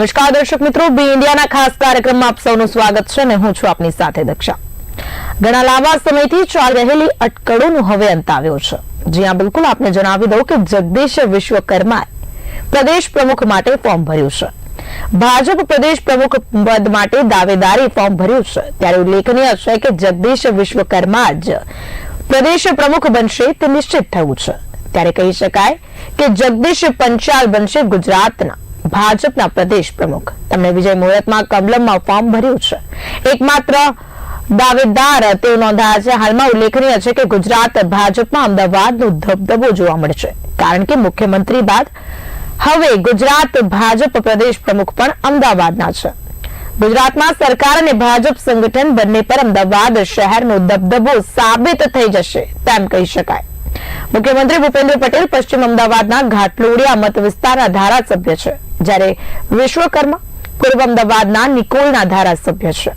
નમસ્કાર દર્શક મિત્રો, બી ઇન્ડિયાના ખાસ કાર્યક્રમમાં આપ સૌનું સ્વાગત છે અને હું છું આપની સાથે દક્ષા. ઘણા લાંબા સમયથી ચાલ રહેલી અટકળોનો હવે અંત આવ્યો છે. જ્યાં બિલકુલ આપને જણાવી દઉં કે જગદીશ વિશ્વકર્માએ પ્રદેશ પ્રમુખ માટે ફોર્મ ભર્યું છે. ભાજપ પ્રદેશ પ્રમુખ પદ માટે દાવેદારી ફોર્મ ભર્યું છે. ત્યારે ઉલ્લેખનીય છે કે જગદીશ વિશ્વકર્મા જ પ્રદેશ પ્રમુખ બનશે તે નિશ્ચિત થયું છે. ત્યારે કહી શકાય કે જગદીશ પંચાલ બનશે ગુજરાતના. ભાજપના પ્રદેશ પ્રમુખ. તેમણે વિજય મુહૂર્તમાં કમલમમાં ફોર્મ ભર્યું છે. એકમાત્ર દાવેદાર તેઓ નોંધાયા છે. હાલમાં ઉલ્લેખનીય છે કે ગુજરાત ભાજપમાં અમદાવાદનો ધબધબો જોવા મળશે કારણ કે મુખ્યમંત્રી બાદ હવે ગુજરાત ભાજપ પ્રદેશ પ્રમુખ પણ અમદાવાદના છે. ગુજરાતમાં સરકાર અને ભાજપ સંગઠન બંને પર અમદાવાદ શહેરનો દબદબો સાબિત થઈ જશે તેમ કહી શકાય. મુખ્યમંત્રી ભૂપેન્દ્ર પટેલ પશ્ચિમ અમદાવાદના ઘાટલોડિયા મત વિસ્તારના ધારાસભ્ય છે, જ્યારે વિશ્વકર્મા પૂર્વ અમદાવાદના નિકોલના ધારાસભ્ય છે.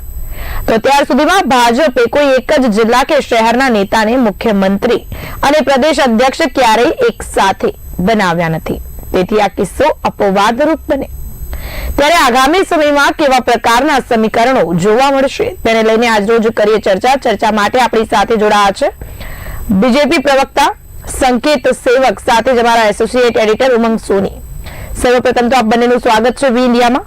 તો અત્યાર સુધીમાં ભાજપે કોઈ એક જ જિલ્લા કે શહેરના નેતાને મુખ્યમંત્રી અને પ્રદેશ અધ્યક્ષ ક્યારેય એક સાથે બનાવ્યા નથી. તેથી આ કિસ્સો અપવાદરૂપ બને. ત્યારે આગામી સમયમાં કેવા પ્રકારના સમીકરણો જોવા મળશે, તેને લઈને આજરોજ કરીએ ચર્ચા. ચર્ચા માટે આપણી સાથે જોડાયા છે બીજેપી પ્રવક્તા સંકેત સેવક સાથે જ અમારા એસોસિએટ એડિટર ઉમંગ સોની સર્વપ્રથમ તો આપ બંનેનું સ્વાગત છે વી ઇન્ડિયામાં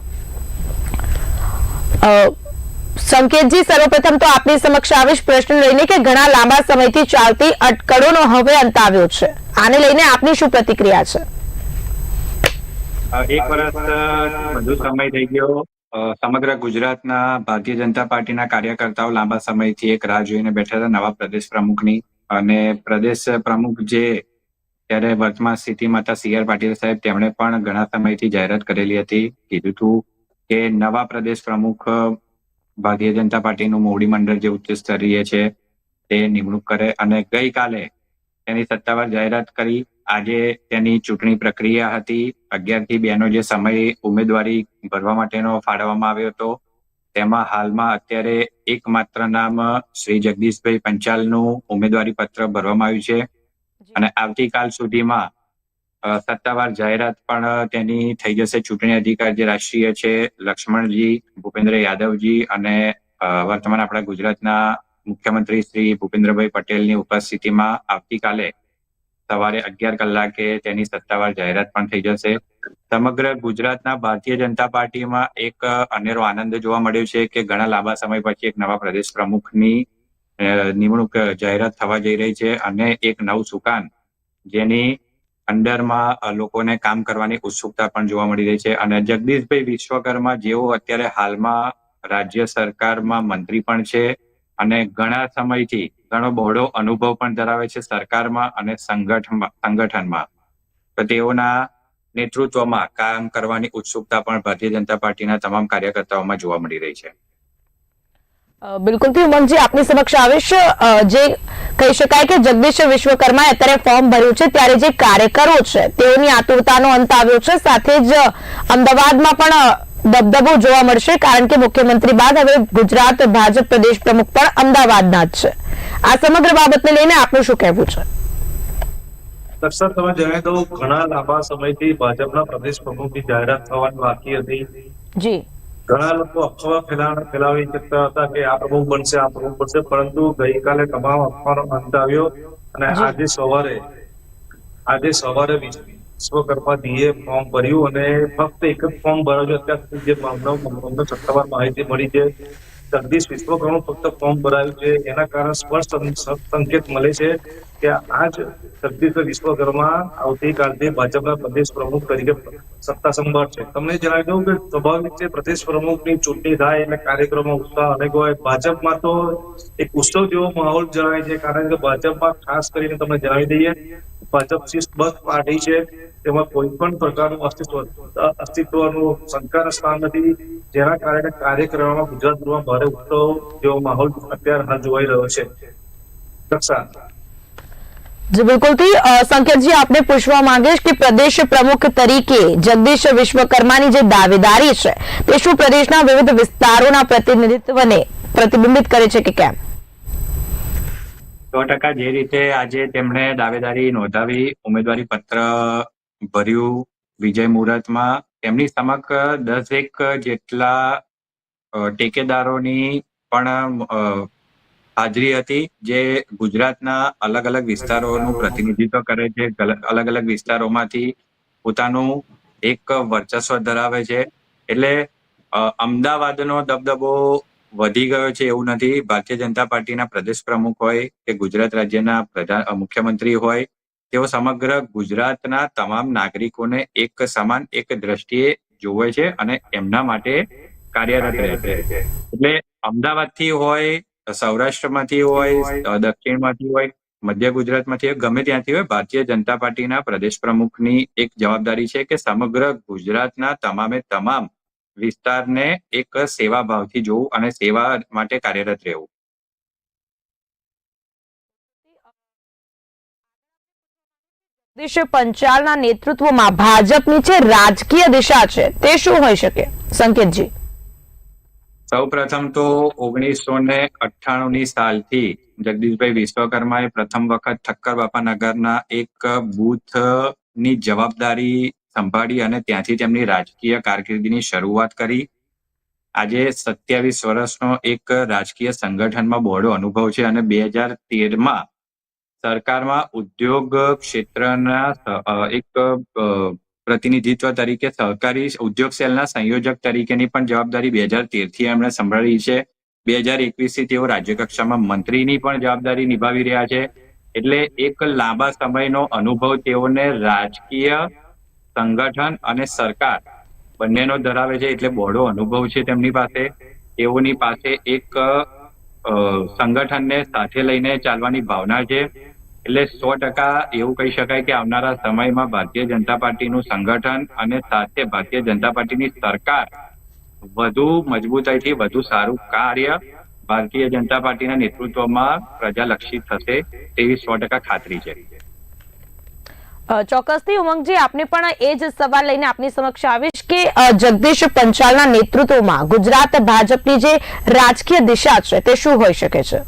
સંકેતજી સર્વપ્રથમ તો આપની સમક્ષ આવીશ પ્રશ્ન લઈને કે ઘણા લાંબા સમયથી ચાલતી અટકળોનો હવે અંત આવ્યો છે। આને લઈને આપની શું પ્રતિક્રિયા છે? એક વર્ષ વધુ સમય થઈ ગયો. સમગ્ર ગુજરાતના ભારતીય જનતા પાર્ટીના કાર્યકર્તાઓ લાંબા સમયથી એક રાહ જોઈને બેઠા હતા, નવા પ્રદેશ પ્રમુખની. અને પ્રદેશ પ્રમુખ જે ત્યારે વર્તમાન સ્થિતિમાં હતા સી આર પાટીલ સાહેબ, તેમણે પણ ઘણા સમયથી જાહેરાત કરેલી હતી. કીધું હતું કે નવા પ્રદેશ પ્રમુખ, ભારતીય જનતા પાર્ટીનું મોવડી મંડળ જે ઉચ્ચ સ્તરીય છે, તે નિમણૂક કરે અને ગઈકાલે તેની સત્તાવાર જાહેરાત કરી. આજે તેની ચૂંટણી પ્રક્રિયા હતી. અગિયારથી બે નો જે સમય ઉમેદવારી ભરવા માટેનો ફાળવવામાં આવ્યો હતો. તેમાં હાલમાં અત્યારે એકમાત્ર નામ શ્રી જગદીશભાઈ પંચાલનું ઉમેદવારી પત્ર ભરવામાં આવ્યું છે. અને આવતીકાલ સુધીમાં સત્તાવાર જાહેરાત પણ તેની થઈ જશે. ચૂંટણી અધિકાર જે રાષ્ટ્રીય છે લક્ષ્મણજી ભૂપેન્દ્ર યાદવજી અને વર્તમાન આપણા ગુજરાતના મુખ્યમંત્રી શ્રી ભૂપેન્દ્રભાઈ પટેલની ઉપસ્થિતિમાં આવતીકાલે સવારે અગિયાર કલાકે તેની સત્તાવાર જાહેરાત પણ થઈ જશે. સમગ્ર ગુજરાતના ભારતીય જનતા પાર્ટીમાં એક અનેરો આનંદ જોવા મળ્યો છે કે ઘણા લાંબા સમય પછી એક નવા પ્રદેશ પ્રમુખની નિમણૂક જાહેરાત થવા જઈ રહી છે અને એક નવું સુકાન જેની અંડરમાં લોકોને કામ કરવાની ઉત્સુકતા પણ જોવા મળી રહી છે. અને જગદીશભાઈ વિશ્વકર્મા જેઓ અત્યારે હાલમાં રાજ્ય સરકારમાં મંત્રી પણ છે અને ઘણા સમયથી ઘણો બહોળો અનુભવ પણ ધરાવે છે સરકારમાં અને સંગઠનમાં સંગઠનમાં. તો તેઓના નેતૃત્વમાં કામ કરવાની ઉત્સુકતા પણ ભારતીય જનતા પાર્ટીના તમામ કાર્યકર્તાઓમાં જોવા મળી રહી છે. બિલકુલ ઉમંગજી, આપની સમક્ષ આવીશ. જે કહી શકાય કે જગદીશ વિશ્વકર્માએ અત્યારે ફોર્મ ભર્યું છે, ત્યારે જે કાર્યકરો છે, તેઓની આતુરતાનો અંત આવ્યો છે. સાથે જ અમદાવાદમાં પણ દબદબો જોવા મળશે, કારણ કે મુખ્યમંત્રી બાદ હવે ગુજરાત ભાજપ પ્રદેશ પ્રમુખ પણ અમદાવાદના જ છે. આ સમગ્ર બાબતને લઈને આપનું શું કહેવું છે? દર્શક તમે જણાવી દઉં ઘણા લાંબા સમયથી ભાજપના પ્રદેશ પ્રમુખની જાહેરાત થવાની બાકી હતી. જી. ઘણા લોકો અફવા ફેલાણ ફેલાવી શકતા હતા કે આ પ્રમુખ બનશે આ પ્રમુખ બનશે પરંતુ ગઈકાલે તમામ અફવાનો અંત આવ્યો અને આજે સવારે આજે સવારે વિશ્વકર્મા દીએ ફોર્મ ભર્યું અને ફક્ત એક જ ફોર્મ ભરાયું છે અત્યાર સુધી જે મામલો સત્તાવાર માહિતી મળી છે. જગદીશ વિશ્વકર્મા ફક્ત ફોર્મ ભરાયું છે એના કારણે સ્પષ્ટ સંકેત મળે છે કે આજ જગદીશ વિશ્વકર્મા આવતીકાલથી ભાજપના પ્રદેશ પ્રમુખ તરીકે સત્તા સંભાળશે. તમને જણાવી દઉં કે સ્વાભાવિક છે, પ્રદેશ પ્રમુખની ચૂંટણી થાય એટલે કાર્યક્રમો ઉત્સાહ અનેક હોય. ભાજપમાં તો એક ઉત્સવ જેવો માહોલ જણાય છે, કારણ કે ભાજપમાં ખાસ કરીને તમને જણાવી દઈએ, ભાજપ શિસ્તબદ્ધ પાર્ટી છે. તેમાં કોઈ પણ પ્રકારનું અસ્તિત્વ, અસ્તિત્વનું શંકાના સ્થાન નથી. જેના કારણે કાર્યક્રમમાં ગુજરાતભરમાં ભારે ઉત્સવ જેવો માહોલ અત્યારે હાલ જોવાઈ રહ્યો છે. રક્ષા જી બિલકુલથી સંકેતજી, આપને પૂછવા માંગીશ કે પ્રદેશ પ્રમુખ તરીકે જગદીશ વિશ્વકર્માની જે દાવેદારી છે, તે શું પ્રદેશના વિવિધ વિસ્તારોના પ્રતિનિધિત્વને પ્રતિબિંબિત કરે છે કે કેમ? સો ટકા જે રીતે આજે તેમણે દાવેદારી નોંધાવી, ઉમેદવારી પત્ર ભર્યું, વિજય મુહૂર્તમાં, તેમની સમક્ષ એક જેટલા ટેકેદારોની પણ હાજરી હતી જે ગુજરાતના અલગ અલગ વિસ્તારોનું પ્રતિનિધિત્વ કરે છે. અલગ અલગ વિસ્તારોમાંથી પોતાનું એક વર્ચસ્વ ધરાવે છે. એટલે અમદાવાદનો દબદબો વધી ગયો છે એવું નથી. ભારતીય જનતા પાર્ટીના પ્રદેશ પ્રમુખ હોય કે ગુજરાત રાજ્યના પ્રધાન મુખ્યમંત્રી હોય, તેઓ સમગ્ર ગુજરાતના તમામ નાગરિકોને એક સમાન, એક દ્રષ્ટિએ જોવે છે અને એમના માટે કાર્યરત રહે છે. એટલે અમદાવાદથી હોય સૌરાષ્ટ્રમાંથી હોય દક્ષિણમાંથી હોય મધ્ય ગુજરાતમાંથી હોય ગમે ત્યાંથી હોય ભારતીય જનતા પાર્ટીના પ્રદેશ પ્રમુખની એક જવાબદારી છે કે સમગ્ર ગુજરાતના તમામે તમામ વિસ્તારને એક સેવા ભાવથી જોવું અને સેવા માટે કાર્યરત રહેવું. જગદીશ પંચાલના નેતૃત્વમાં ભાજપની છે રાજકીય દિશા છે તે શું હોઈ શકે? સંકેતજી. સૌ પ્રથમ તો ઓગણીસો ને અઠ્ઠાણું ની સાલથી જગદીશભાઈ વિશ્વકર્માએ પ્રથમ વખત ઠક્કર બાપા નગરના એક બૂથની જવાબદારી સંભાળી અને ત્યાંથી તેમની રાજકીય કારકિર્દીની શરૂઆત કરી. આજે સત્યાવીસ વર્ષનો એક રાજકીય સંગઠનમાં બહોળો અનુભવ છે અને બે હજાર તેરમાં સરકારમાં ઉદ્યોગ ક્ષેત્રના એક પ્રતિનિધિત્વ તરીકે સહકારી ઉદ્યોગ સેલના સંયોજક તરીકેની પણ જવાબદારી બે હજાર તેરથી એમણે સંભાળી છે. બે હજાર એકવીસથી તેઓ રાજ્ય કક્ષામાં મંત્રીની પણ જવાબદારી નિભાવી રહ્યા છે. એટલે એક લાંબા સમયનો અનુભવ તેઓને રાજકીય સંગઠન અને સરકાર બંનેનો ધરાવે છે એટલે બહોળો અનુભવ છે તેમની પાસે. તેઓની પાસે એક સંગઠનને સાથે લઈને ચાલવાની ભાવના છે. એટલે સો ટકા એવું કહી શકાય કે આવનારા સમયમાં ભારતીય જનતા પાર્ટીનું સંગઠન અને સાથે ભારતીય જનતા પાર્ટીની સરકાર વધુ મજબૂતાઈથી વધુ સારું કાર્ય ભારતીય જનતા પાર્ટીના નેતૃત્વમાં પ્રજાલક્ષી થશે તેવી સો ટકા ખાતરી છે. ચોક્કસથી ઉમંગજી, આપને પણ એ જ સવાલ લઈને આપની સમક્ષ આવીશ કે જગદીશ પંચાલના નેતૃત્વમાં ગુજરાત ભાજપની જે રાજકીય દિશા છે તે શું હોઈ શકે છે?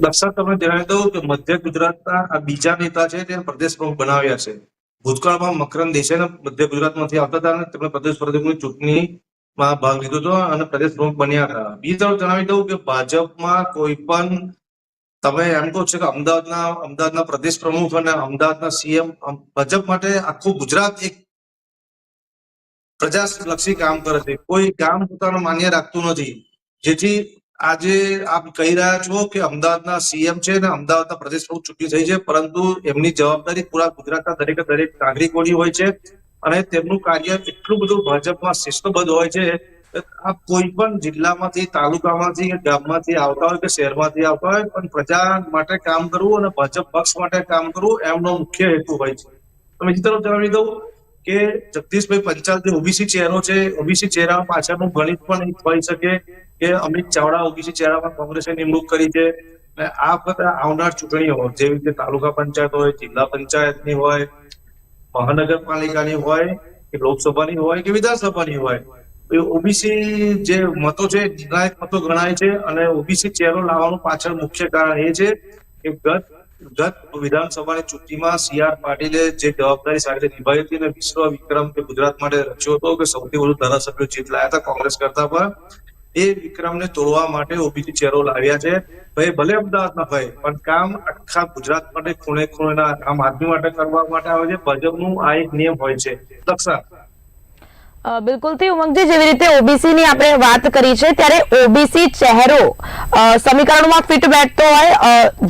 દક્ષા તમને જણાવી દઉં કે મધ્ય ગુજરાતના આ બીજા નેતા છે તેને પ્રદેશ પ્રમુખ બનાવ્યા છે. ભૂતકાળમાં મકરંદ દેસાઈ મધ્ય ગુજરાતમાંથી આવતા હતા અને તેમણે પ્રદેશ પ્રમુખની ચૂંટણીમાં ભાગ લીધો હતો અને પ્રદેશ પ્રમુખ બન્યા હતા. બીજી જણાવી દઉં કે ભાજપમાં કોઈ પણ, તમે એમ કહો છો કે અમદાવાદના અમદાવાદના પ્રદેશ પ્રમુખ અને અમદાવાદના સીએમ ભાજપ માટે આખું ગુજરાત એક પ્રજાલક્ષી કામ કરે છે. કોઈ ગામ પોતાનું માન્ય રાખતું નથી. જેથી આજે આપ કહી રહ્યા છો કે અમદાવાદના સીએમ છે અને અમદાવાદના પ્રદેશ પ્રમુખ ચૂંટણી થઈ છે, પરંતુ એમની જવાબદારી પૂરા ગુજરાતના દરેક દરેક નાગરિકોની હોય છે અને તેમનું કાર્ય એટલું બધું ભાજપમાં શિસ્તબદ્ધ હોય છે આપ કોઈ પણ જિલ્લામાંથી, તાલુકામાંથી કે ગામમાંથી આવતા હોય કે શહેરમાંથી આવતા હોય, પણ પ્રજા માટે કામ કરવું અને ભાજપ પક્ષ માટે કામ કરવું એમનો મુખ્ય હેતુ હોય છે. તમે બીજી તરફ જણાવી દઉં કે જગદીશભાઈ પંચાલ જે ઓબીસી ચહેરો છે. ઓબીસી ચહેરા પાછળનું ગણિત પણ હોઈ શકે. કે અમિત ચાવડા ઓબીસી ચહેરામાં કોંગ્રેસે નિમણૂક કરી છે. અને આ બધા આવનાર ચૂંટણીઓ જેવી રીતે તાલુકા પંચાયત હોય, જિલ્લા પંચાયતની હોય, મહાનગરપાલિકાની હોય, કે લોકસભાની હોય, કે વિધાનસભાની હોય ઓબીસી જે મતો છે, નિર્ણાયક મતો ગણાય છે અને ઓબીસી ચહેરો લાવવાનું પાછળ મુખ્ય કારણ એ છે કે ગત ગત વિધાનસભાની ચૂંટણીમાં સી આર પાટીલે જે જવાબદારી સાથે નિભાવી હતી અને વિશ્વ વિક્રમ કે ગુજરાત માટે રચ્યો હતો, કે સૌથી વધુ ધારાસભ્યો જીત લાયા હતા કોંગ્રેસ કરતા પણ એ વિક્રમને તોડવા માટે ઓબીસી ચહેરો લાવ્યા છે. ભાઈ ભલે અમદાવાદના ભાઈ પણ કામ આખા ગુજરાત માટે ખૂણે ખૂણેના આમ આદમી માટે કરવા માટે આવે છે. ભાજપનું આ એક નિયમ હોય છે. દક્ષા બિલકુલથી ઉમંગજી જેવી રીતે ઓબીસી ની આપણે વાત કરી છે ત્યારે ઓબીસી ચહેરો સમીકરણમાં ફિટ બેઠતો હોય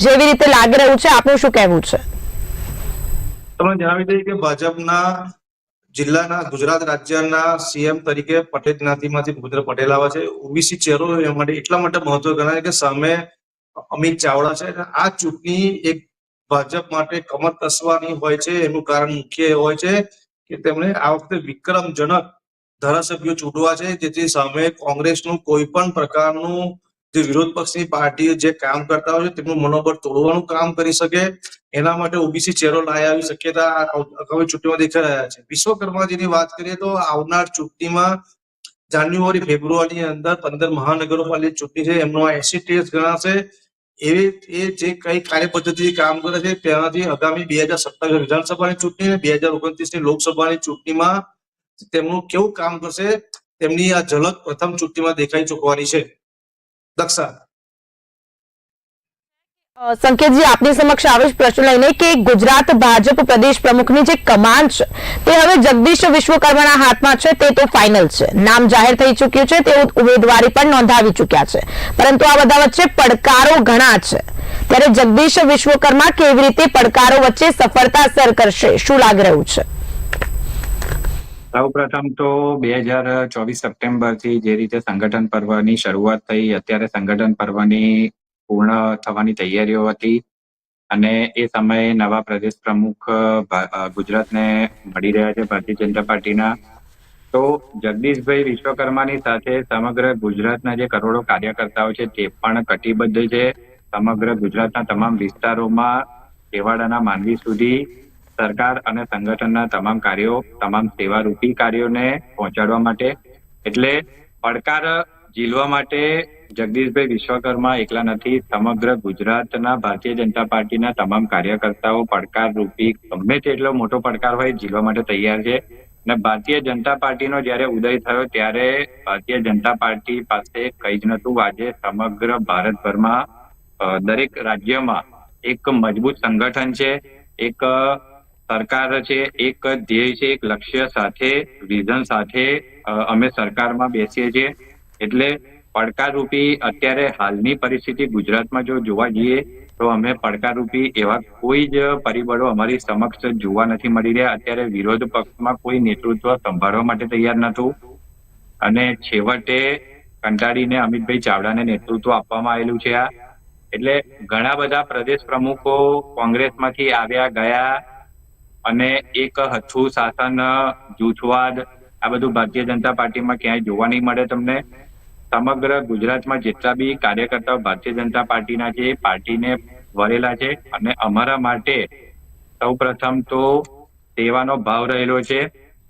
જેવી રીતે લાગી રહ્યું છે આપનું શું કહેવું છે? તમને જણાવી દઈએ કે ભાજપના જિલ્લાના ગુજરાત રાજ્યના સીએમ તરીકે પટેલ જ્ઞાતિમાંથી ભૂપેન્દ્ર પટેલ આવે છે. ઓબીસી ચહેરો એ માટે એટલા માટે મહત્વ ગણાય કે સામે અમિત ચાવડા છે. આ ચૂંટણી એક ભાજપ માટે કમર કસવાની હોય છે. એનું કારણ મુખ્ય એ હોય છે કે તેમણે આ વખતે વિક્રમજનક ધારાસભ્યો ચૂંટવા છે. જેથી સામે કોંગ્રેસનું કોઈ પણ પ્રકારનું જે વિરોધ પક્ષની પાર્ટી જે કામ કરતા હોય છે, તેમનું મનોબળ તોડવાનું કામ કરી શકે. એના માટે ઓબીસી ચહેરો લાવી આવી શક્યતા આગામી ચૂંટણીમાં દેખાઈ રહ્યા છે. વિશ્વકર્માજીની વાત કરીએ તો આવનાર ચૂંટણીમાં જાન્યુઆરી, ફેબ્રુઆરીની અંદર પંદર મહાનગરોપાલિકા ચૂંટણી છે. એમનો એસી ટેસ્ટ ગણાશે. એવી એ જે કઈ કાર્ય પદ્ધતિથી કામ કરે છે, તેનાથી આગામી બે હજાર સત્તાવીસ વિધાનસભાની ચૂંટણી અને બે હજાર ઓગણત્રીસની લોકસભાની ચૂંટણીમાં તેમનું કેવું કામ કરશે, તેમની આ ઝલક પ્રથમ ચૂંટણીમાં દેખાઈ ચૂકવાની છે. દક્ષા સંકેતજી, આપની સમક્ષ આવે છે પ્રશ્ન લઈને કે ગુજરાત ભાજપ પ્રદેશ પ્રમુખની જે કમાન છે, તે હવે જગદીશ વિશ્વકર્માના હાથમાં છે, તે તો ફાઇનલ છે. નામ જાહેર થઈ ચૂક્યું છે, તેઓ ઉમેદવારી પણ નોંધાવી ચૂક્યા છે. પરંતુ આ બધા વચ્ચે પડકારો ઘણા છે. ત્યારે જગદીશ વિશ્વકર્મા કેવી રીતે પડકારો વચ્ચે સફળતા સર કરશે, શું લાગી રહ્યું છે? સૌ પ્રથમ તો બે હજાર ચોવીસ સપ્ટેમ્બરથી જે રીતે સંગઠન પર્વની શરૂઆત થઈ, અત્યારે સંગઠન પર્વની પૂર્ણ થવાની તૈયારીઓ હતી અને એ સમયે નવા પ્રદેશ પ્રમુખ ગુજરાતને મળી રહ્યા છે ભારતીય જનતા પાર્ટીના. તો જગદીશભાઈ વિશ્વકર્માની સાથે સમગ્ર ગુજરાતના જે કરોડો કાર્યકર્તાઓ છે તે પણ કટિબદ્ધ છે. સમગ્ર ગુજરાતના તમામ વિસ્તારોમાં, છેવાડાના માનવી સુધી સરકાર અને સંગઠનના તમામ કાર્યો, તમામ સેવારૂપી કાર્યોને પહોંચાડવા માટે, એટલે પડકાર ઝીલવા માટે જગદીશભાઈ વિશ્વકર્મા એકલા નથી, સમગ્ર ગુજરાતના ભારતીય જનતા પાર્ટીના તમામ કાર્યકર્તાઓ પડકાર રૂપી ગમે તેટલો મોટો પડકાર હોય ઝીલવા માટે તૈયાર છે. અને ભારતીય જનતા પાર્ટીનો જ્યારે ઉદય થયો ત્યારે ભારતીય જનતા પાર્ટી પાસે કઈ જ નતું આજે સમગ્ર ભારતભરમાં દરેક રાજ્યમાં એક મજબૂત સંગઠન છે, એક સરકાર છે, એક ધ્યેય છે, એક લક્ષ્ય સાથે, વિઝન સાથે અમે સરકારમાં બેસીએ છીએ. એટલે પડકારરૂપી અત્યારે હાલની પરિસ્થિતિ ગુજરાતમાં જો જોવા જઈએ, તો અમે પડકારરૂપી એવા કોઈ જ પરિબળો અમારી સમક્ષ જોવા નથી મળી રહ્યા. અત્યારે વિરોધ પક્ષમાં કોઈ નેતૃત્વ સંભાળવા માટે તૈયાર નતું અને છેવટે કંટાળીને અમિતભાઈ ચાવડાને નેતૃત્વ આપવામાં આવેલું છે આ. એટલે ઘણા બધા પ્રદેશ પ્રમુખો કોંગ્રેસમાંથી આવ્યા, ગયા અને એક હથુ શાસન જૂથવાદ, આ બધું ભારતીય જનતા પાર્ટીમાં ક્યાંય જોવા નહીં મળે તમને. સમગ્ર ગુજરાતમાં જેટલા બી કાર્યકર્તાઓ ભારતીય જનતા પાર્ટીના છે પાર્ટીને વરેલા છે અને અમારા માટે સૌ પ્રથમ તો સેવાનો ભાવ રહેલો છે.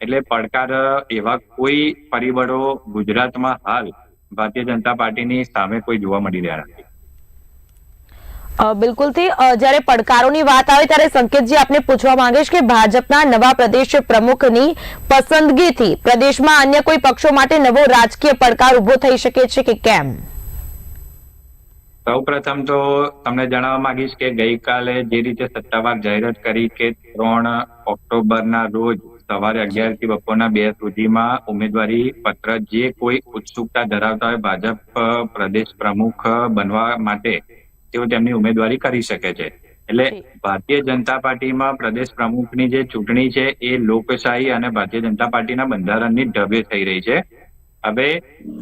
એટલે પડકાર એવા કોઈ પરિબળો ગુજરાતમાં હાલ ભારતીય જનતા પાર્ટીની સામે કોઈ જોવા મળી રહ્યા નથી. બિલકુલથી જ્યારે પડકારોની વાત આવે ત્યારે સંકેતજી આપને પૂછવા માંગીશ કે ભાજપના નવા પ્રદેશ પ્રમુખની પસંદગીથી પ્રદેશમાં અન્ય કોઈ પક્ષો માટે નવો રાજકીય પડકાર ઊભો થઈ શકે છે કે કેમ? સૌ પ્રથમ તો તમને જણાવવા માંગીશ કે ગઈકાલે જે રીતે સત્તાવાર જાહેરાત કરી કે ત્રણ ઓક્ટોબરના રોજ સવારે અગિયારથી બપોરના બે સુધીમાં ઉમેદવારી પત્ર જે કોઈ ઉત્સુકતા ધરાવતા હોય ભાજપ પ્રદેશ પ્રમુખ બનવા માટે તેઓ તેમની ઉમેદવારી કરી શકે છે. એટલે ભારતીય જનતા પાર્ટીમાં પ્રદેશ પ્રમુખની જે ચૂંટણી છે એ લોકશાહી અને ભારતીય જનતા પાર્ટીના બંધારણની ઢબે થઈ રહી છે. હવે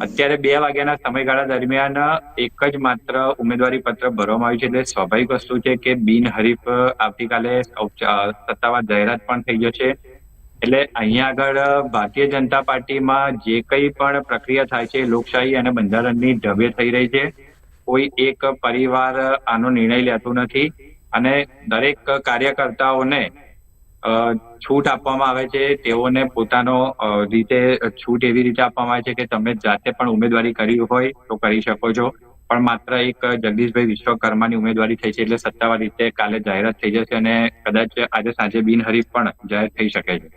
અત્યારે બે વાગ્યાના સમયગાળા દરમિયાન એક જ માત્ર ઉમેદવારી પત્ર ભરવામાં આવ્યું છે. એટલે સ્વાભાવિક વસ્તુ છે કે બિનહરીફ આવતીકાલે સત્તાવાર જાહેરાત પણ થઈ જશે એટલે અહીંયા આગળ ભારતીય જનતા પાર્ટીમાં જે કંઈ પણ પ્રક્રિયા થાય છે લોકશાહી અને બંધારણની ઢબે થઈ રહી છે. કોઈ એક પરિવાર આનો નિર્ણય લેતું નથી અને દરેક કાર્યકર્તાઓને છૂટ આપવામાં આવે છે, તેઓને પોતાનો રીતે છૂટ એવી રીતે આપવામાં આવે છે કે તમે જાતે પણ ઉમેદવારી કરી હોય તો કરી શકો છો. પણ માત્ર એક જગદીશભાઈ વિશ્વકર્માની ઉમેદવારી થઈ છે એટલે સત્તાવાર રીતે કાલે જાહેરાત થઈ જશે અને કદાચ આજે સાંજે બિનહરીફ પણ જાહેર થઈ શકે છે.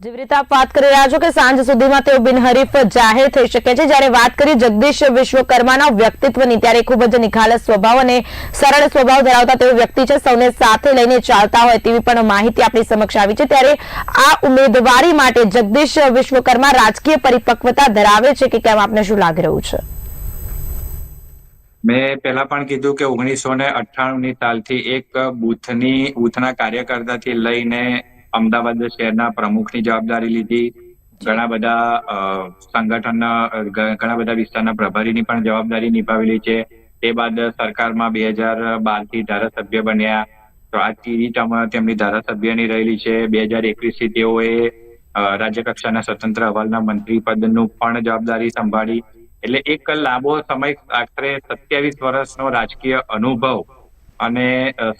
જેવી રીતે આપ વાત કરી રહ્યા છો કે સાંજ સુધીમાં તેઓ બિનહરીફ જાહેર થઈ શકે છે. જ્યારે વાત કરી જગદીશ વિશ્વકર્માના વ્યક્તિત્વની, ત્યારે ખૂબ જ નિખાલસ સ્વભાવ અને સરળ સ્વભાવ ધરાવતા તેઓ વ્યક્તિ છે. સૌને સાથે લઈને ચાલતા હોય તેવી પણ માહિતી આપણી સમક્ષ આવી છે. ત્યારે આ ઉમેદવારી માટે જગદીશ વિશ્વકર્મા રાજકીય પરિપક્વતા ધરાવે છે કે કેમ? આપને શું લાગી રહ્યું છે? મેં પહેલા પણ કીધું કે ઓગણીસો ને અઠ્ઠાણું ની સાલથી એક બુથની, બૂથના કાર્યકર્તાથી લઈને અમદાવાદ શહેરના પ્રમુખની જવાબદારી લીધી. ઘણા બધા સંગઠનના ઘણા બધા વિસ્તારના પ્રભારીની પણ જવાબદારી નિભાવેલી છે. તે બાદ સરકારમાં બે હજાર બારથી ધારાસભ્ય બન્યા. તો આ ત્રીજી ટર્મ તેમની ધારાસભ્યની રહેલી છે. બે હજાર એકવીસથી તેઓએ રાજ્ય કક્ષાના સ્વતંત્ર અહેવાલના મંત્રી પદનું પણ જવાબદારી સંભાળી. એટલે એક લાંબો સમય આશરે સત્યાવીસ વર્ષનો રાજકીય અનુભવ અને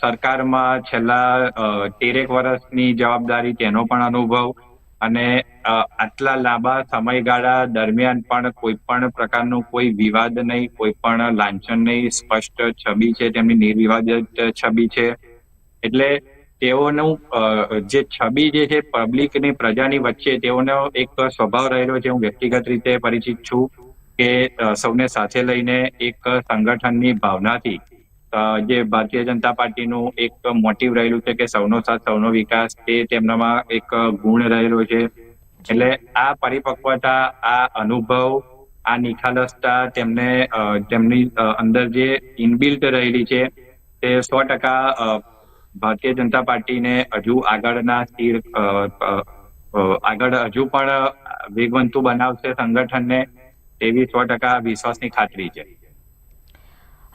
સરકારમાં છેલ્લા તેરેક વર્ષની જવાબદારી તેનો પણ અનુભવ અને આટલા લાંબા સમયગાળા દરમિયાન પણ કોઈ પણ પ્રકારનું કોઈ વિવાદ નહીં, કોઈ પણ લાંછન નહીં, સ્પષ્ટ છબી છે, તેમની નિર્વિવાદિત છબી છે. એટલે તેઓનું જે છબી જે છે પબ્લિકની પ્રજાની વચ્ચે તેઓનો એક સ્વભાવ રહેલો છે. હું વ્યક્તિગત રીતે પરિચિત છું કે સૌને સાથે લઈને એક સંગઠનની ભાવનાથી જે ભારતીય જનતા પાર્ટીનું એક મોટિવ રહેલું છે કે સૌનો સાથ, સૌનો વિકાસ તે તેમનામાં એક ગુણ રહેલો છે. એટલે આ પરિપક્વતા, આ અનુભવ, આ નિખાલસતા તેમને તેમની અંદર જે ઇનબિલ્ટ રહેલી છે તે સો ટકા ભારતીય જનતા પાર્ટીને હજુ આગળના સ્થિર આગળ હજુ પણ વેગવંતુ બનાવશે સંગઠનને એવી સો ટકા વિશ્વાસની ખાતરી છે.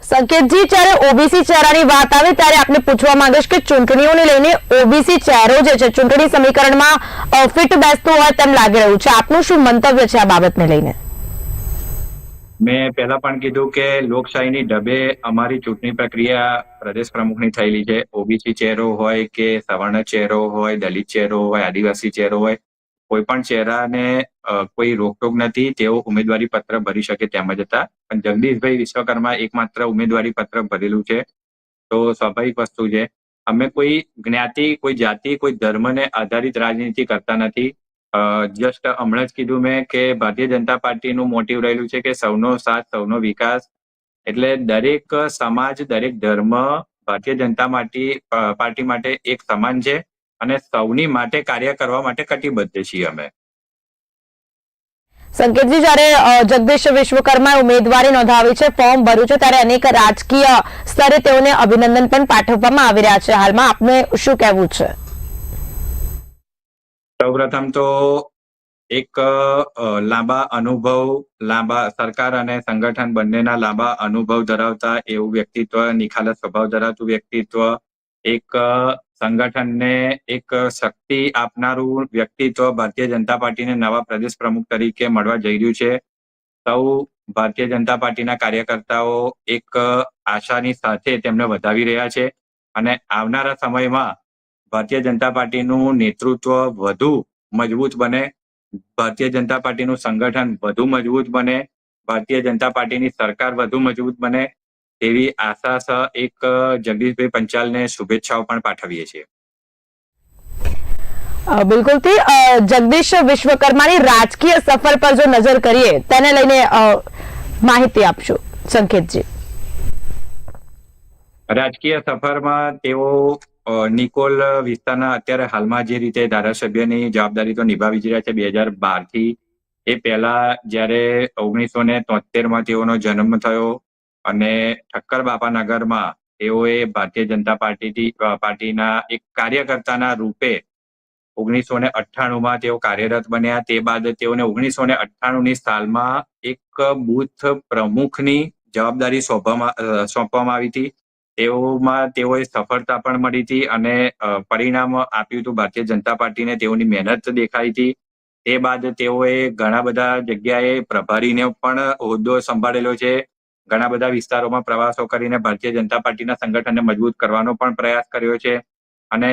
સંકેતજી, જ્યારે ઓબીસી ચહેરાની વાત આવે ત્યારે આપને પૂછવા માંગીશ કે ચૂંટણીઓને લઈને ઓબીસી ચહેરો જે છે, ચૂંટણી સમીકરણમાં ફિટ બેસતું હોય તેમ લાગી રહ્યું છે. આપનું શું મંતવ્ય છે આ બાબતને લઈને? મેં પહેલા પણ કીધું કે લોકશાહીની ઢબે અમારી ચૂંટણી પ્રક્રિયા પ્રદેશ પ્રમુખની થયેલી છે. ઓબીસી ચહેરો હોય કે સવર્ણ ચહેરો હોય, દલિત ચહેરો હોય, આદિવાસી ચહેરો હોય કોઈ પણ ચહેરાને કોઈ રોકટોક નથી, તેઓ ઉમેદવારી પત્ર ભરી શકે તેમ જ હતા. પણ જગદીશભાઈ વિશ્વકર્મા એકમાત્ર ઉમેદવારી પત્ર ભરેલું છે. તો સ્વાભાવિક વસ્તુ છે. અમે કોઈ જ્ઞાતિ, કોઈ જાતિ, કોઈ ધર્મને આધારિત રાજનીતિ કરતા નથી. જસ્ટ હમણાં જ કીધું મેં કે ભારતીય જનતા પાર્ટીનું મોટિવ રહેલું છે કે સૌનો સાથ, સૌનો વિકાસ. એટલે દરેક સમાજ, દરેક ધર્મ ભારતીય જનતા પાર્ટી પાર્ટી માટે એક સમાન છે. અને સૌની માટે કાર્ય કરવા માટે કટિબદ્ધ છીએ અમે. સંકેતજી જ્યારે જગદીશ વિશ્વકર્માએ ઉમેદવારી નોંધાવી છે ફોર્મ ભર્યું છે ત્યારે અનેક રાજકીય સ્તરે તેઓને અભિનંદન પણ પાઠવવામાં આવી રહ્યા છે. હાલમાં આપને શું કહેવું છે? સૌપ્રથમ તો એક લાંબા અનુભવ લાંબા સરકાર અને સંગઠન બંનેના લાંબા અનુભવ ધરાવતા એવું વ્યક્તિત્વ નિખાલસ સ્વભાવ ધરાવતું વ્યક્તિત્વ એક સંગઠનને એક શક્તિ આપનારું વ્યક્તિત્વ ભારતીય જનતા પાર્ટીને નવા પ્રદેશ પ્રમુખ તરીકે મળવા જઈ રહ્યું છે. સૌ ભારતીય જનતા પાર્ટીના કાર્યકર્તાઓ એક આશાની સાથે તેમને વધાવી રહ્યા છે અને આવનારા સમયમાં ભારતીય જનતા પાર્ટીનું નેતૃત્વ વધુ મજબૂત બને, ભારતીય જનતા પાર્ટીનું સંગઠન વધુ મજબૂત બને, ભારતીય જનતા પાર્ટીની સરકાર વધુ મજબૂત બને તેવી આશા સહ એક જગદીશભાઈ પંચાલને શુભેચ્છાઓ પણ પાઠવીએ છીએ. બિલકુલથી જગદીશ વિશ્વકર્માની રાજકીય સફર પર જો નજર કરીએ તેને લઈને માહિતી આપશો. સંકેતજી. રાજકીય સફરમાં તેઓ નિકોલ વિસ્તારના અત્યારે હાલમાં જે રીતે ધારાસભ્યની જવાબદારી તો નિભાવી જ રહ્યા છે બે હજાર બારથી એ પહેલા જ્યારે ઓગણીસો ને તોતેરમાં તેઓનો જન્મ થયો અને ઠક્કર બાપા નગરમાં તેઓએ ભારતીય જનતા પાર્ટીથી પાર્ટીના એક કાર્યકર્તાના રૂપે ઓગણીસો ને અઠ્ઠાણું તેઓ કાર્યરત બન્યા. તે બાદ તેઓને ઓગણીસો ને અઠ્ઠાણું ની સાલમાં એક બુથ પ્રમુખની જવાબદારી સોંપવામાં સોંપવામાં આવી હતી. તેઓમાં તેઓએ સફળતા પણ મળી હતી અને પરિણામ આપ્યું હતું. ભારતીય જનતા પાર્ટીને તેઓની મહેનત દેખાઈ હતી. તે બાદ તેઓએ ઘણા બધા જગ્યાએ પ્રભારીને પણ હોદ્દો સંભાળેલો છે. ઘણા બધા વિસ્તારોમાં પ્રવાસો કરીને ભારતીય જનતા પાર્ટીના સંગઠનને મજબૂત કરવાનો પણ પ્રયાસ કર્યો છે અને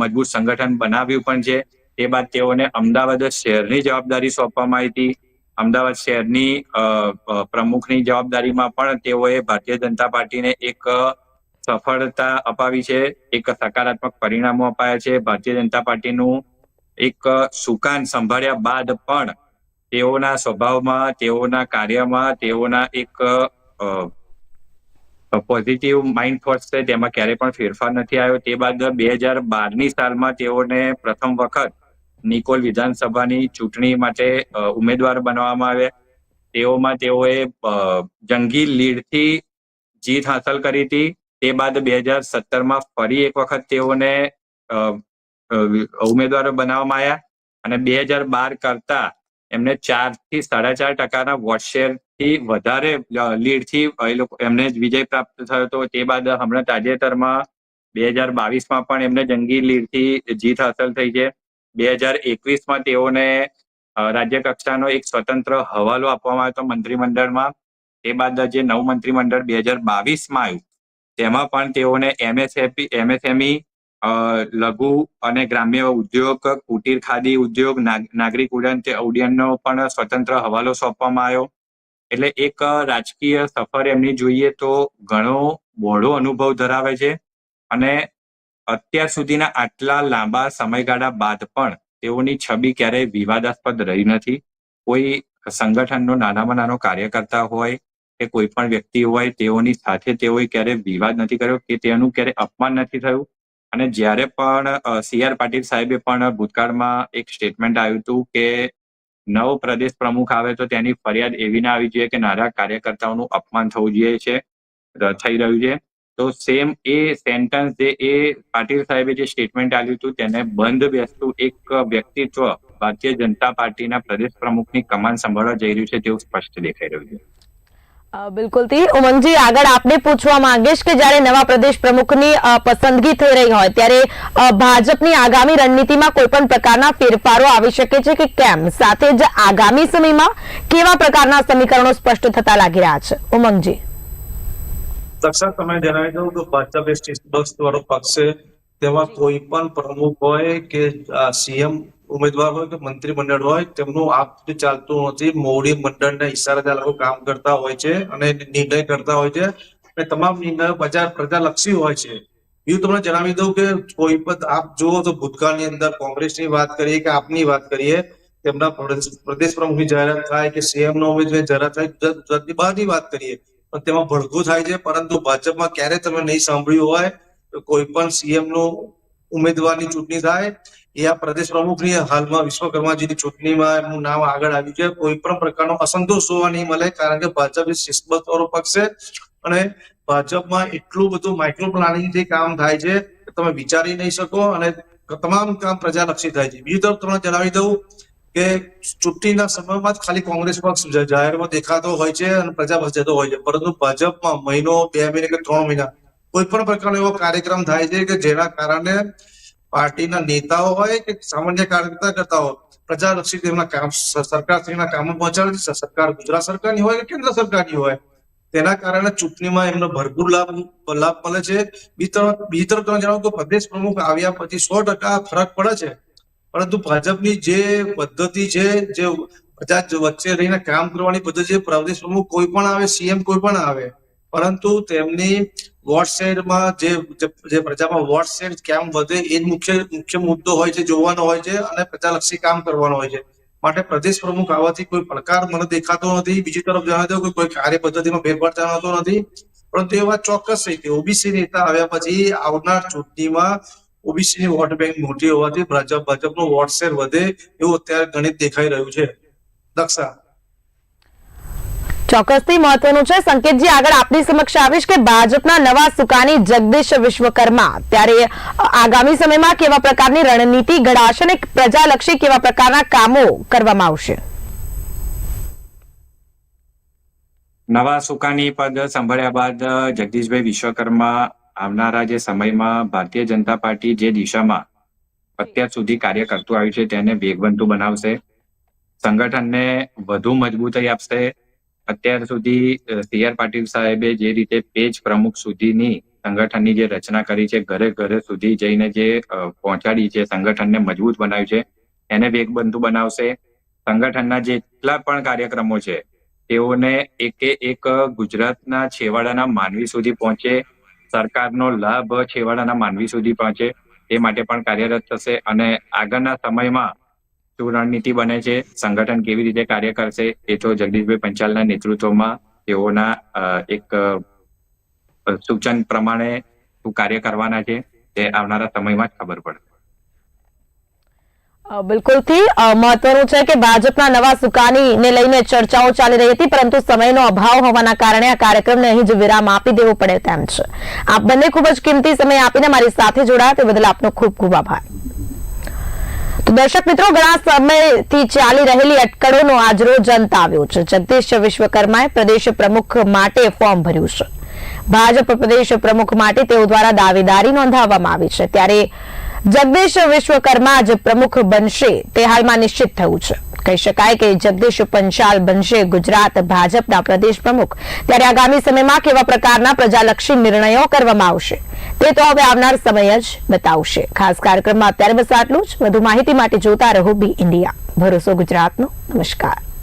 મજબૂત સંગઠન બનાવ્યું પણ છે. તે બાદ તેઓને અમદાવાદ શહેરની જવાબદારી સોંપવામાં આવી હતી. અમદાવાદ શહેરની પ્રમુખની જવાબદારીમાં પણ તેઓએ ભારતીય જનતા પાર્ટીને એક સફળતા અપાવી છે, એક સકારાત્મક પરિણામો અપાયા છે. ભારતીય જનતા પાર્ટીનું એક સુકાન સંભાળ્યા બાદ પણ તેઓના સ્વભાવમાં, તેઓના કાર્યમાં, તેઓના એક પોઝિટિવ માઇન્ડ થોટ્સ છે, તેમાં ક્યારેય પણ ફેરફાર નથી આવ્યો. તે બાદ બે હજાર બારની સાલમાં તેઓને પ્રથમ વખત નિકોલ વિધાનસભાની ચૂંટણી માટે ઉમેદવાર બનાવવામાં આવ્યા. તેઓમાં તેઓએ જંગી લીડથી જીત હાંસલ કરી હતી. તે બાદ બે હજાર સત્તરમાં ફરી એક વખત તેઓને ઉમેદવારો બનાવવામાં આવ્યા. અને બે હજાર બાર કરતા એમને ચારથી સાડા ચાર ટકાના વોટશેરથી વધારે લીડથી એ લોકો, એમને વિજય પ્રાપ્ત થયો હતો તે બાદ હમણાં તાજેતરમાં બે હજાર બાવીસમાં પણ એમને જંગી લીડથી જીત હાંસલ થઈ છે. બે હજાર એકવીસમાં તેઓને રાજ્ય કક્ષાનો એક સ્વતંત્ર હવાલો આપવામાં આવ્યો હતો મંત્રીમંડળમાં. તે બાદ જે નવું મંત્રીમંડળ બે હજાર બાવીસમાં આવ્યું, તેમાં પણ તેઓને એમએસએપી એમએસએમઈ લઘુ અને ગ્રામ્ય ઉદ્યોગ, કુટીર ખાદી ઉદ્યોગ, નાગ- નાગરિક ઉડ્ડયન તે ઉડ્ડયનનો પણ સ્વતંત્ર હવાલો સોંપવામાં આવ્યો. એટલે એક રાજકીય સફર એમની જોઈએ તો ઘણો બહોળો અનુભવ ધરાવે છે અને અત્યાર સુધીના આટલા લાંબા સમયગાળા બાદ પણ તેઓની છબી ક્યારેય વિવાદાસ્પદ રહી નથી. કોઈ સંગઠનનો નાનામાં નાનો કાર્યકર્તા હોય કે કોઈ પણ વ્યક્તિ હોય, તેઓની સાથે તેઓએ ક્યારેય વિવાદ નથી કર્યો કે તેનું ક્યારેય અપમાન નથી થયું. અને જ્યારે પણ સી આર પાટીલ સાહેબે પણ ભૂતકાળમાં એક સ્ટેટમેન્ટ આવ્યું હતું કે નવો પ્રદેશ પ્રમુખ આવે તો તેની ફરિયાદ એવી ના આવી જોઈએ કે નાના કાર્યકર્તાઓનું અપમાન થવું જોઈએ છે થઈ રહ્યું છે. તો સેમ એ સેન્ટન્સ જે એ પાટીલ સાહેબે જે સ્ટેટમેન્ટ આપ્યું હતું તેને બંધ બેસતું એક વ્યક્તિત્વ ભારતીય જનતા પાર્ટીના પ્રદેશ પ્રમુખની કમાન સંભાળવા જઈ રહ્યું છે તેવું સ્પષ્ટ દેખાઈ રહ્યું છે. બિલકુલથી ઉમંગજી આગળ આપને પૂછવા માંગીશ કે જ્યારે નવા પ્રદેશ પ્રમુખની પસંદગી થઈ રહી હોય ત્યારે ભાજપની આગામી રણનીતિમાં કોઈ પણ પ્રકારના ફેરફારો આવી શકે છે કે કેમ? સાથે જ આગામી સમયમાં કેવા પ્રકારના સમીકરણો સ્પષ્ટ થતા લાગી રહ્યા છે? ઉમંગજી. દક્ષા તમે જણાવી દઉં કે ભાજપ એ વાળો પક્ષ છે તેમાં કોઈ પણ પ્રમુખ હોય કે સીએમ ઉમેદવાર હોય કે મંત્રીમંડળ હોય, તેમનું આપ ચાલતું નથી, મોવડી મંડળના ઈશારે આ લોકો કામ કરતા હોય છે અને નિર્ણય કરતા હોય છે. અને તમામ નિર્ણયો બજાર પ્રજાલક્ષી હોય છે. બીજું તમને જણાવી દઉં કે કોઈ પણ આપ જુઓ તો ભૂતકાળની અંદર કોંગ્રેસની વાત કરીએ કે આપની વાત કરીએ, તેમના પ્રદેશ પ્રમુખની જાહેરાત થાય કે સીએમ નો ઉમેદવાર જાહેરાત થાય ગુજરાત ગુજરાતની બહારની વાત કરીએ. પણ તેમાં ભડકું થાય છે, પરંતુ ભાજપમાં ક્યારે તમે નહીં સાંભળ્યું હોય કોઈ પણ સીએમનું ઉમેદવારની ચૂંટણી થાય. એ આ પ્રદેશ પ્રમુખની હાલમાં વિશ્વકર્માજીની ચૂંટણીમાં એમનું નામ આગળ આવ્યું છે. કોઈ પણ પ્રકારનો અસંતોષ જોવા નહીં મળે, કારણ કે ભાજપ એ શિસ્તબદ્ધ વાળો પક્ષ છે અને ભાજપમાં એટલું બધું માઇક્રો પ્લાનિંગથી કામ થાય છે કે તમે વિચારી નહીં શકો અને તમામ કામ પ્રજાલક્ષી થાય છે. બીજી તરફ તમને જણાવી દઉં કે ચૂંટણીના સમયમાં જ ખાલી કોંગ્રેસ પક્ષ જાહેરમાં દેખાતો હોય છે અને પ્રજા પાસે જતો હોય છે. પરંતુ ભાજપમાં મહિનો, બે મહિને કે ત્રણ મહિના કોઈ પણ પ્રકારનો એવો કાર્યક્રમ થાય છે કે જેના કારણે પાર્ટીના નેતાઓ હોય કે સામાન્ય કાર્યકર્તા કરતા હોય, પ્રજાલક્ષી તેમના કામ સરકાર સરકારશ્રીના કામો પહોંચાડે છે, સરકાર ગુજરાત સરકારની હોય કે કેન્દ્ર સરકારની હોય. તેના કારણે ચૂંટણીમાં એમનો ભરપૂર લાભ લાભ મળે છે. બીજી તરફ તમે જણાવો કે પ્રદેશ પ્રમુખ આવ્યા પછી સો ટકા ફરક પડે છે. પરંતુ ભાજપની જે પદ્ધતિ છે, જે પ્રજા વચ્ચે રહીને કામ કરવાની પદ્ધતિ છે, પ્રદેશ પ્રમુખ કોઈ પણ આવે, સીએમ કોઈ પણ આવે પરંતુ તેમની વોટશેરમાં જે, જે- પ્રજામાં વોટશેર કેમ વધે એ મુખ્ય મુખ્ય મુદ્દો હોય છે, જોવાનો હોય છે અને પ્રજાલક્ષી કામ કરવાનો હોય છે. માટે પ્રદેશ પ્રમુખ આવવાથી કોઈ પડકાર મને દેખાતો નથી. બીજી તરફ જણાવી દઉં કે કોઈ કાર્ય પદ્ધતિમાં ફેરફાર જણાતો નથી. પરંતુ એ વાત ચોક્કસ છે કે ઓબીસી નેતા આવ્યા પછી આવનાર ચૂંટણીમાં ઓબીસી ની વોટ બેંક મોટી હોવાથી ભાજપ, ભાજપનો વોટ શેર વધે એવું અત્યારે ગણિત દેખાઈ રહ્યું છે. દક્ષા. ચોક્કસથી મહત્વનું છે. સંકેતજી, આગળ આપની સમક્ષ આવીશ કે ભાજપના નવા સુકાની જગદીશ વિશ્વકર્મા ત્યારે આગામી સમયમાં કેવા પ્રકારની રણનીતિ ઘડાશે અને પ્રજાલક્ષી કેવા પ્રકારના કામો કરવામાં આવશે? નવા સુકાની પદ સંભાળ્યા બાદ જગદીશભાઈ વિશ્વકર્મા આવનારા જે સમયમાં ભારતીય જનતા પાર્ટી જે દિશામાં અત્યાર સુધી કાર્ય કરતું આવ્યું છે, તેને વેગવંતુ બનાવશે, સંગઠનને વધુ મજબૂતાઈ આપશે અત્યાર સુધી સી આર પાટીલ સાહેબે જે રીતે પેજ પ્રમુખ સુધીની સંગઠનની જે રચના કરી છે, ઘરે ઘરે સુધી જઈને જે પહોંચાડી છે, સંગઠનને મજબૂત બનાવ્યું છે, એને વેગબંધુ બનાવશે. સંગઠનના જેટલા પણ કાર્યક્રમો છે, તેઓને એકે એક ગુજરાતના છેવાડાના માનવી સુધી પહોંચે, સરકારનો લાભ છેવાડાના માનવી સુધી પહોંચે, તે માટે પણ કાર્યરત થશે. અને આગળના સમયમાં શું રણનીતિ બને છે. સંગઠન કેવી રીતે કાર્ય કરશે એ તો જગદીશભાઈ પંચાલના નેતૃત્વમાં તેઓના એક સૂચન પ્રમાણે કાર્ય કરવાના છે તે આવનારા સમયમાં જ ખબર પડશે બિલકુલથી મહત્વનું છે કે ભાજપના નવા સુકાનીને લઈને ચર્ચાઓ ચાલી રહી હતી, પરંતુ સમયનો અભાવ હોવાના કારણે આ કાર્યક્રમને અહીં જ વિરામ આપી દેવો પડે તેમ છે. આપ બંને ખૂબ જ કિંમતી સમય આપીને મારી સાથે જોડાયા, તે બદલ આપનો ખૂબ ખૂબ આભાર. તો દર્શક મિત્રો, ઘણા સમયથી ચાલી રહેલી અટકળોનો આજરોજ અંત આવ્યો છે. જગદીશ વિશ્વકર્માએ પ્રદેશ પ્રમુખ માટે ફોર્મ ભર્યું છે. ભાજપ પ્રદેશ પ્રમુખ માટે તેઓ દ્વારા દાવેદારી નોંધાવવામાં આવી છે. ત્યારે જગદીશ વિશ્વકર્મા જ પ્રમુખ બનશે તે હાલમાં નિશ્ચિત થયું છે. કહી શકાય કે જગદીશ પંચાલ બનશે ગુજરાત ભાજપના પ્રદેશ પ્રમુખ. ત્યારે આગામી સમયમાં કેવા પ્રકારના પ્રજાલક્ષી નિર્ણયો કરવામાં આવશે? તે તો હવે આવનાર સમય જ બતાવશે. ખાસ કાર્યક્રમમાં અત્યારે બસ આટલું જ. વધુ માહિતી માટે જોતા રહો બી ઇન્ડિયા. ભરોસો ગુજરાતનો. નમસ્કાર.